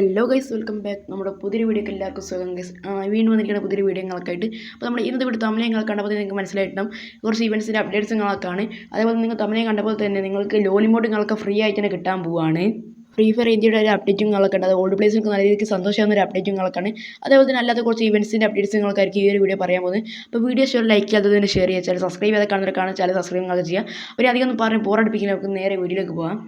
Hello guys welcome back നമ്മുടെ പുതിയ വീഡിയോക്ക് എല്ലാവർക്കും സ്വാഗതം. ഗൈസ് വീണ്ടും വന്നിരിക്കുന്ന പുതിയ വീഡിയോകളൊക്കെയായിട്ട് അപ്പോൾ നമ്മൾ ഇന്നത്തെ വീഡിയോ തമിഴ് നിങ്ങൾ കണ്ടപ്പോൾ നിങ്ങൾക്ക് മനസ്സിലായിട്ടും കുറച്ച് ഇവൻസിന്റെ അപ്ഡേറ്റ്സ് നിങ്ങളൊക്കെയാണ് അതേപോലെ നിങ്ങൾ തമിഴ് കണ്ടപ്പോൾ തന്നെ നിങ്ങൾക്ക് ലോലിമോട്ട് നിങ്ങൾക്ക് ഫ്രീ ആയിട്ട് തന്നെ കിട്ടാൻ പോവുകയാണ് ഫ്രീ ഫയർ ഇന്ത്യയുടെ ഒരു അപ്ഡേറ്റും നിങ്ങളൊക്കെ ഉണ്ട് അത് ഓൾഡ് പ്ലേസിനൊക്കെ നല്ല രീതിക്ക് സന്തോഷമാകുന്ന ഒരു അപ്ഡേറ്റും നിങ്ങൾക്കാണ് അതേപോലെ തന്നെ അല്ലാത്ത കുറച്ച് ഇവൻസിന്റെ അപ്ഡേറ്റ്സ് നിങ്ങൾക്കായിരിക്കും ഈ ഒരു വീഡിയോ പറയാൻ പോകുന്നത്. അപ്പോൾ വീഡിയോ ഷെയർ ലൈക്ക് ചെയ്യാത്തത് തന്നെ ഷെയർ ചെയ്യുക. ചില സബ്സ്ക്രൈബ് ചെയ്താൽ കാണുന്നവർ കാണാൻ ചില സബ്സ്ക്രൈബ് നിങ്ങൾക്ക് ചെയ്യുക. ഒരു അധികം ഒന്നും പറഞ്ഞ് പോറടിപ്പിക്കുന്ന നമുക്ക് നേരെ വീഡിയോയിലേക്ക് പോകാം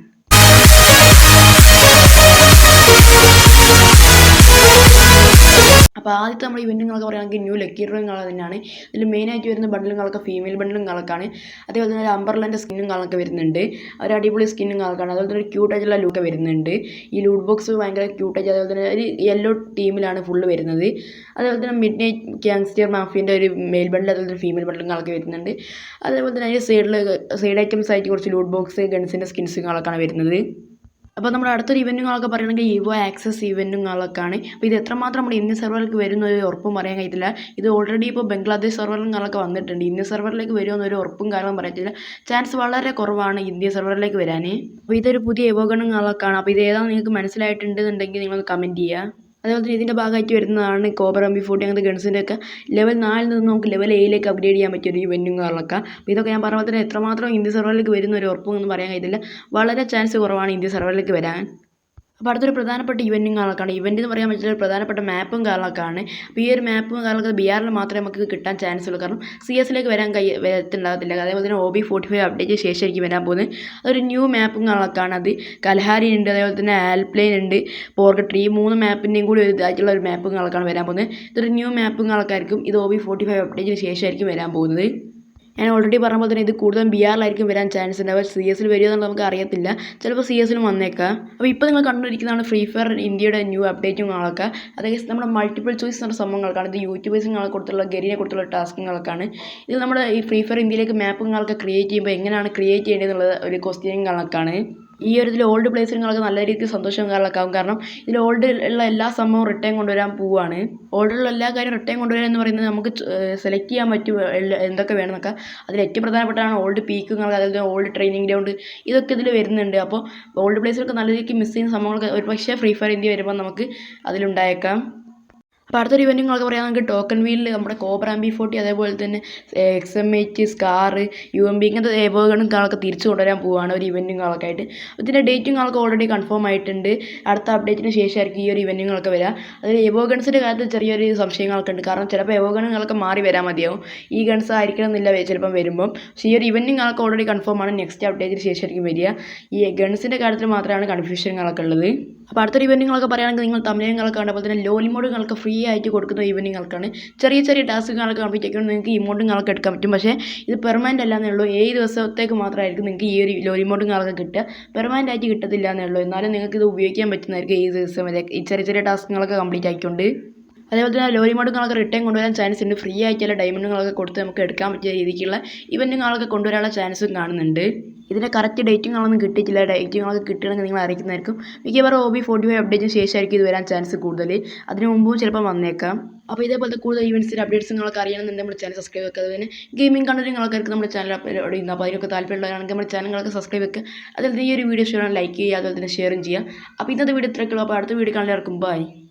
അപ്പോൾ ആദ്യത്തെ നമ്മൾ ഇവന്റുകളൊക്കെ പറയുകയാണെങ്കിൽ ന്യൂ ലക്കി കളർ തന്നെയാണ്. ഇതിൽ മെയിനായിട്ട് വരുന്ന ബണ്ടിലുകളൊക്കെ ഫീമെയിൽ ബണ്ടിലുകളൊക്കെയാണ് അതേപോലെ തന്നെ ഒരു അമ്പർലന്റെ സ്കിന്നും കളൊക്കെ വരുന്നുണ്ട്. ഒരു അടിപൊളി സ്കിന്നും കളക്കാണ് അതുപോലെ തന്നെ ഒരു ക്യൂട്ടായിട്ടുള്ള ലുക്ക് വരുന്നുണ്ട്. ഈ ലൂട്ട് ബോക്സ് ഭയങ്കര ക്യൂട്ടായിട്ട് അതേപോലെ തന്നെ ഒരു യെല്ലോ ടീമിലാണ് ഫുള്ള് വരുന്നത്. അതേപോലെ തന്നെ മിഡ് നൈറ്റ് ഗ്യാങ്സ്റ്റർ മാഫിന്റെ ഒരു മെയിൽ ബണ്ടിൽ അതുപോലെ തന്നെ ഫീമെയിൽ ബണ്ടിലുകളൊക്കെ വരുന്നുണ്ട്. അതേപോലെ തന്നെ അതിന്റെ സൈഡിൽ സൈഡ് ഐറ്റംസ് ആയിട്ട് കുറച്ച് ലൂട്ട് ബോക്സ് ഗൺസിന്റെ സ്കിൻസും കളക്കാണ് വരുന്നത്. അപ്പോൾ നമ്മുടെ അടുത്തൊരു ഇവന്റുകളൊക്കെ പറയുകയാണെങ്കിൽ ഇവോ ആക്സസ് ഇവന്റുകളൊക്കെയാണ് അപ്പോൾ ഇത് എത്രമാത്രം നമ്മുടെ ഇന്ത്യൻ സെർവറിലേക്ക് വരുന്ന ഒരു ഉറപ്പും പറയാൻ കഴിയത്തില്ല. ഇത് ഓൾറെഡി ഇപ്പോൾ ബംഗ്ലാദേശ് സെർവറിലൊക്കെ വന്നിട്ടുണ്ട്. ഇന്ത്യൻ സെർവറിലേക്ക് വരുമെന്ന് ഒരു ഉറപ്പും കാര്യങ്ങളും പറയത്തില്ല ചാൻസ് വളരെ കുറവാണ് ഇന്ത്യൻ സെർവറിലേക്ക് വരാൻ അപ്പോൾ ഇതൊരു പുതിയ എവോഗണങ്ങളൊക്കെയാണ് അപ്പോൾ ഇത് ഏതാണെന്ന് നിങ്ങൾക്ക് മനസ്സിലായിട്ടുണ്ടെന്നുണ്ടെങ്കിൽ നിങ്ങൾ കമന്റ് ചെയ്യുക. അതേപോലെ തന്നെ ഇതിന്റെ ഭാഗമായിട്ട് വരുന്നതാണ് കോബ്ര എം ബി ഫോർട്ടി അങ്ങനത്തെ ഗൺസിന്റെ ഒക്കെ ലെവൽ നാലിൽ നിന്ന് നമുക്ക് ലെവൽ എയിലേക്ക് അപ്ഗ്രേഡ് ചെയ്യാൻ പറ്റിയ ഒരു ഇവന്റും കാര്യങ്ങളൊക്കെ. അപ്പോൾ ഇതൊക്കെ ഞാൻ പറഞ്ഞ പോലെ തന്നെ എത്രമാത്രം ഇന്ത്യ സെർവറിലേക്ക് വരുന്ന ഒരു ഉറപ്പൊന്നും പറയാൻ കഴിയത്തില്ല വളരെ ചാൻസ് കുറവാണ് ഇന്ത്യൻ സെർവറിലേക്ക് വരാൻ. അപ്പോൾ അടുത്തൊരു പ്രധാനപ്പെട്ട ഇവന്റും കാര്യങ്ങളൊക്കെയാണ്. ഇവന്റ് എന്ന് പറയാൻ പറ്റില്ല പ്രധാനപ്പെട്ട മാപ്പും കാര്യങ്ങളൊക്കെയാണ്. അപ്പോൾ ഈ ഒരു മാപ്പും കാര്യങ്ങളൊക്കെ ബി ആറിൽ മാത്രമേ നമുക്ക് കിട്ടാൻ ചാൻസ് ഉള്ളൂ. കാരണം സി എസിലേക്ക് വരാൻ കൈ വരത്തുണ്ടാകത്തില്ല അതേപോലെ തന്നെ O B forty five update ശേഷമായിരിക്കും വരാൻ പോകുന്നത്. അതൊരു ന്യൂ മാപ്പും കാര്യങ്ങളൊക്കെയാണ്. അത് കൽഹാരി ഉണ്ട് അതേപോലെ തന്നെ ആൽപ്ലെയിൻ ഉണ്ട് പോർക്കട്രി ഈ മൂന്ന് മാപ്പിന്റെയും കൂടി ഒരു ഇതായിട്ടുള്ള ഒരു മാപ്പും കാര്യങ്ങളൊക്കെയാണ് വരാൻ പോകുന്നത്. ഇതൊരു ന്യൂ മാപ്പും കാര്യങ്ങളൊക്കെ ഇത് ഒ ബി ഫോർട്ടി ഫൈവ് അപ്ഡേറ്റിന് ശേഷമായിരിക്കും വരാൻ പോകുന്നത്. ഞാൻ ഓൾറെഡി പറഞ്ഞ പോലെ തന്നെ ഇത് കൂടുതലും ബി ആറിലായിരിക്കും വരാൻ ചാൻസ് ഉണ്ട്. അപ്പോൾ സി എസിൽ വരുമോ എന്നുള്ളത് നമുക്ക് അറിയത്തില്ല. ചിലപ്പോൾ സി എസിലും വന്നേക്കാം. അപ്പോൾ ഇപ്പോൾ നിങ്ങൾ കണ്ടുകൊണ്ടിരിക്കുന്നതാണ് ഫ്രീ ഫയർ ഇന്ത്യയുടെ ന്യൂ അപ്ഡേറ്റും കാണൊക്കെ അതായത് നമ്മുടെ മൾട്ടിപ്പിൾ ചോയ്സ് എന്ന സംഭവങ്ങൾക്കാണ് ഇത് യൂട്യൂബേഴ്സിനെ കൊടുത്തുള്ള ഗരീനെ കൊടുത്തുള്ള ടാസ്കുകളൊക്കെയാണ് ഇത് നമ്മുടെ ഈ ഫ്രീ ഫയർ ഇന്ത്യയിലേക്ക് മാപ്പുകളൊക്കെ ക്രിയേറ്റ് ചെയ്യുമ്പോൾ എങ്ങനെയാണ് ക്രിയേറ്റ് ചെയ്യേണ്ടത് എന്നുള്ളത് ഒരു ക്വസ്റ്റ്യൻ കണക്കാണ് ഈ ഒരു ഇതിൽ ഓൾഡ് പ്ലേസിൽ നിങ്ങൾക്ക് നല്ല രീതിക്ക് സന്തോഷം ആവും. കാരണം ഇതിൽ ഓൾഡ് ഉള്ള എല്ലാ സംഭവവും റിട്ടേൺ കൊണ്ടുവരാൻ പോവുകയാണ് ഓൾഡുള്ള എല്ലാ കാര്യം റിട്ടേൺ കൊണ്ടുവരാൻ എന്ന് പറയുന്നത് നമുക്ക് സെലക്ട് ചെയ്യാൻ പറ്റും എന്തൊക്കെ വേണമെന്നൊക്കെ. അതിൽ ഏറ്റവും പ്രധാനപ്പെട്ടതാണ് ഓൾഡ് പീക്ക് പീക്കുകൾ അതായത് ഓൾഡ് ട്രെയിനിങ് ഗ്രൗണ്ട് ഇതൊക്കെ ഇതിൽ വരുന്നുണ്ട്. അപ്പോൾ ഓൾഡ് പ്ലേസിലൊക്കെ നല്ല രീതിക്ക് മിസ് ചെയ്യുന്ന സംഭവങ്ങളൊക്കെ ഒരു പക്ഷേ ഫ്രീ ഫയർ ഇന്ത്യ വരുമ്പോൾ നമുക്ക് അതിലുണ്ടായേക്കാം. അപ്പോൾ അടുത്തൊരു ഇവന്റുകളൊക്കെ പറയാൻ നമുക്ക് ടോക്കൺ വീലിൽ നമ്മുടെ കോബ്രാം ബി ഫോർട്ടി അതേപോലെ തന്നെ X M H scar U M B ഇങ്ങനത്തെ ഏവോകളും കാളൊക്കെ തിരിച്ചു കൊണ്ടുവരാൻ പോവുകയാണ് ഒരു ഇവന്റുകളൊക്കെ ആയിട്ട് ഇതിന്റെ ഡേറ്റും കാളൊക്കെ ഓൾറെഡി കൺഫേം ആയിട്ടുണ്ട്. അടുത്ത അപ്ഡേറ്റിന് ശേഷമായിരിക്കും ഈ ഒരു ഇവന്റുകളൊക്കെ വരിക അതിൽ എവോഗൺസിന്റെ കാര്യത്തിൽ ചെറിയൊരു സംശയങ്ങളൊക്കെ ഉണ്ട്. കാരണം ചിലപ്പോൾ എവോഗണുകളൊക്കെ മാറി വരാൻ മതിയാവും. ഈ ഗൺസ് ആയിരിക്കണം എന്നില്ല ചിലപ്പം വരുമ്പം. പക്ഷേ ഈ ഒരു ഇവന്റുകളൊക്കെ ഓൾറെഡി കൺഫേം ആണ്. നെക്സ്റ്റ് അപ്ഡേറ്റിന് ശേഷമായിരിക്കും വരിക. ഈ ഗൺസിന്റെ കാര്യത്തിൽ മാത്രമാണ് കൺഫ്യൂഷനുകളൊക്കെ ഉള്ളത്. അപ്പോൾ അടുത്തൊരു ഇവന്റുകളൊക്കെ പറയുകയാണെങ്കിൽ നിങ്ങൾ തമിഴങ്ങളൊക്കെ കണ്ടപ്പോൾ തന്നെ ലോലിമോഡുകളൊക്കെ ഫ്രീ ആയിട്ട് കൊടുക്കുന്ന ആൾക്കാണ് ചെറിയ ചെറിയ ടാസ്കുകളൊക്കെ കംപ്ലീറ്റ് നിങ്ങൾക്ക് നിങ്ങൾക്ക് ഇമോട്ടുകളൊക്കെ എടുക്കാൻ പറ്റും. പക്ഷേ ഇത് പെർമനന്റ് അല്ലാന്നേ ഉള്ളൂ ഏഴ് ദിവസത്തേക്ക് മാത്രമായിരിക്കും നിങ്ങൾക്ക് ഈ ഒരു ലോ ലോലിമോട്ടുകളൊക്കെ കിട്ടുക. പെർമനന്റ് ആയിട്ട് കിട്ടത്തില്ല എന്നേ ഉള്ളൂ എന്നാലും നിങ്ങൾക്ക് ഇത് ഉപയോഗിക്കാൻ പറ്റുന്നതായിരിക്കും ഏഴ് ദിവസം വരെ. ഈ ചെറിയ ചെറിയ ടാസ്കുകളൊക്കെ കംപ്ലീറ്റ് ആക്കിക്കൊണ്ട്. അതേപോലെ തന്നെ ലോറി മോഡുകളൊക്കെ റിട്ടേൺ കൊണ്ടുവരാൻ ചാൻസ് ഉണ്ട്. ഫ്രീ ആയിട്ടുള്ള ഡയമണ്ടുകളൊക്കെ കൊടുത്ത് നമുക്ക് എടുക്കാൻ പറ്റിയ രീതിക്കുള്ള ഇവന്റുകളൊക്കെ കൊണ്ടുവരാനുള്ള ചാൻസും കാണുന്നുണ്ട്. ഇതിന്റെ കറക്റ്റ് ഡേറ്റുകളൊന്നും കിട്ടിയിട്ടില്ല. ഡേറ്റുകളൊക്കെ കിട്ടണമെങ്കിൽ നിങ്ങൾ അറിയിക്കുന്നതായിരിക്കും. മിക്കവാറും ഒ ബി ഫോർട്ടി ഫൈവ് അപ്ഡേറ്റിന് ശേഷമായിരിക്കും ഇത് വരാൻ ചാൻസ് കൂടുതൽ. അതിന് മുമ്പും ചിലപ്പോൾ വന്നേക്കാം. അപ്പോൾ ഇതേപോലത്തെ കൂടുതൽ ഇവൻസിന്റെ അപ്ഡേറ്റ്സ് നിങ്ങൾക്ക് അറിയണമെന്നുണ്ടെങ്കിൽ നമ്മുടെ ചാനൽ സബ്സ്ക്രൈബ് വെക്കുക. അതുപോലെ ഗെയിമിംഗ് കണ്ടന്റ് ആൾക്കാർക്ക് നമ്മുടെ ചാനൽ അപ്ലോഡ് ചെയ്യുന്നത്. അപ്പോൾ അതിനൊക്കെ താല്പര്യമുള്ളവരാണെങ്കിൽ നമ്മുടെ ചാനലുകളൊക്കെ സബ്സ്ക്രൈബ് വെക്കുക. അതുപോലെ ഈ ഒരു വീഡിയോ ഷെയർ ലൈക്ക് ചെയ്യുക. അതുപോലെ തന്നെ ഷെയറും ചെയ്യുക അപ്പോൾ ഇന്നത്തെ വീഡിയോ ഇത്രയൊക്കെയുള്ളൂ അപ്പോൾ അടുത്ത വീഡിയോ കാണാൻ ബൈ